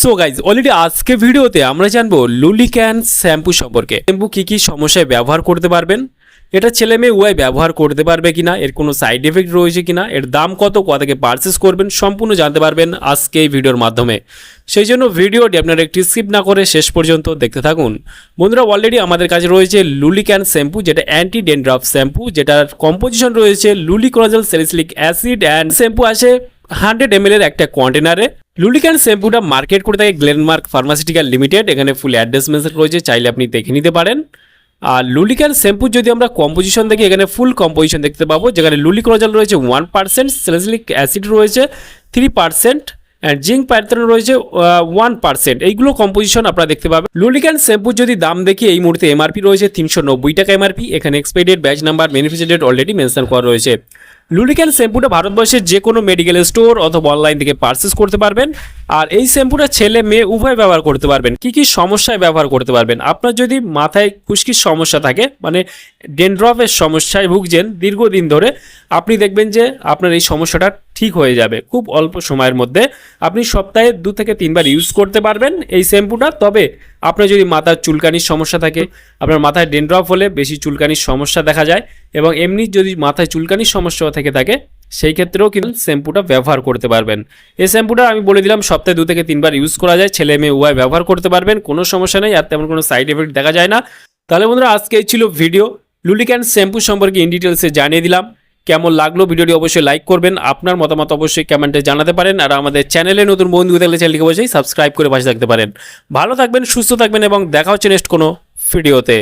So guys already আজকে ভিডিওতে আমরা জানব লুলিক্যান শ্যাম্পু সম্পর্কে। শ্যাম্পু কী কী সমস্যায় ব্যবহার করতে পারবেন? এটা ছেলে মেয়ে উভয় ব্যবহার করতে পারবে কিনা? এর কোনো সাইড এফেক্ট রয়েছে কিনা? এর দাম কত? থেকে পারচেস করবেন? সম্পূর্ণ জানতে পারবেন আজকে এই ভিডিওর মাধ্যমে। সেই জন্য ভিডিওটি আপনারা একটি স্কিপ না করে শেষ পর্যন্ত দেখতে থাকুন। বন্ধুরা অলরেডি আমাদের কাছে রয়েছে লুলিক্যান শ্যাম্পু যেটা অ্যান্টি ডেন্ড্রাফ শ্যাম্পু যেটার কম্পোজিশন রয়েছে luliconazole salicylic acid and shampoo আছে হান্ড্রেড এম এর একটা কন্টেনারে লুলিক্যান শ্যাম্পুটা মার্কেট করে থাকে গ্লেনমার্ক ফার্মাসিউটিক্যাল লিমিটেড, এখানে ফুল অ্যাড্রেস মেসেজ রয়েছে, চাইলে আপনি দেখে নিতে পারেন। আর লুলিক্যান শ্যাম্পুর যদি আমরা কম্পোজিশন দেখি, এখানে ফুল কম্পোজিশন দেখতে পাবো, যেখানে লুলিক্রোজল রয়েছে ওয়ান পার্সেন্ট স্যালিসিলিক অ্যাসিড রয়েছে three percent and zinc pyrithione রয়েছে ওয়ান পার্সেন্ট এইগুলো কম্পোজিশন আপনারা দেখতে পাবেন। লুলিক্যান শ্যাম্পুর যদি দাম দেখি, এই মুহূর্তে এমআরপি রয়েছে তিনশো নব্বই টাকা এমআরপি এখানে expiry batch number beneficiary already mention করা রয়েছে। লুলিক্যান শ্যাম্পুটা ভারতবর্ষের যে কোনো মেডিকেল স্টোর অথবা অনলাইন থেকে পারচেস করতে পারবেন। আর এই শ্যাম্পুটা ছেলে মেয়ে উভয় ব্যবহার করতে পারবেন। কি কি সমস্যায় ব্যবহার করতে পারবেন? আপনার যদি মাথায় খুশকির সমস্যা থাকে মানে ডেন্ড্রফের সমস্যায় ভুগছেন দীর্ঘদিন ধরে, আপনি দেখবেন যে আপনার এই সমস্যাটা ঠিক হয়ে যাবে খুব অল্প সময়ের মধ্যে। আপনি সপ্তাহে দু থেকে তিনবার ইউজ করতে পারবেন এই শ্যাম্পুটা তবে আপনার যদি মাথার চুলকানির সমস্যা থাকে, আপনার মাথায় ডেন্ড্রফ হলে বেশি চুলকানির সমস্যা দেখা যায়। এবং এমনি যদি মাথায় চুলকানির সমস্যা থেকে থাকে, সেই ক্ষেত্রেও কিন্তু শ্যাম্পুটা ব্যবহার করতে পারবেন। এই শ্যাম্পুটা আমি বলে দিলাম, সপ্তাহে দু থেকে তিনবার ইউজ করা যায়। ছেলে মেয়ে উভয় ব্যবহার করতে পারবেন, কোনো সমস্যা নেই, আর তেমন কোনো সাইড এফেক্ট দেখা যায় না। তাহলে বন্ধুরা, আজকে ছিল ভিডিও লুলিক্যান শ্যাম্পু সম্পর্কে ইন ডিটেলসে জানিয়ে দিলাম। কেমন লাগল ভিডিওটি অবশ্যই লাইক করবেন। আপনার মতামত অবশ্যই কমেন্টে জানাতে পারেন। আর আমাদের চ্যানেলে নতুন বন্ধু থাকলে চ্যানেলকে অবশ্যই সাবস্ক্রাইব করে পাশে থাকতে পারেন। ভালো থাকবেন, সুস্থ থাকবেন, এবং দেখা হচ্ছে নেক্সট কোনো ভিডিওতে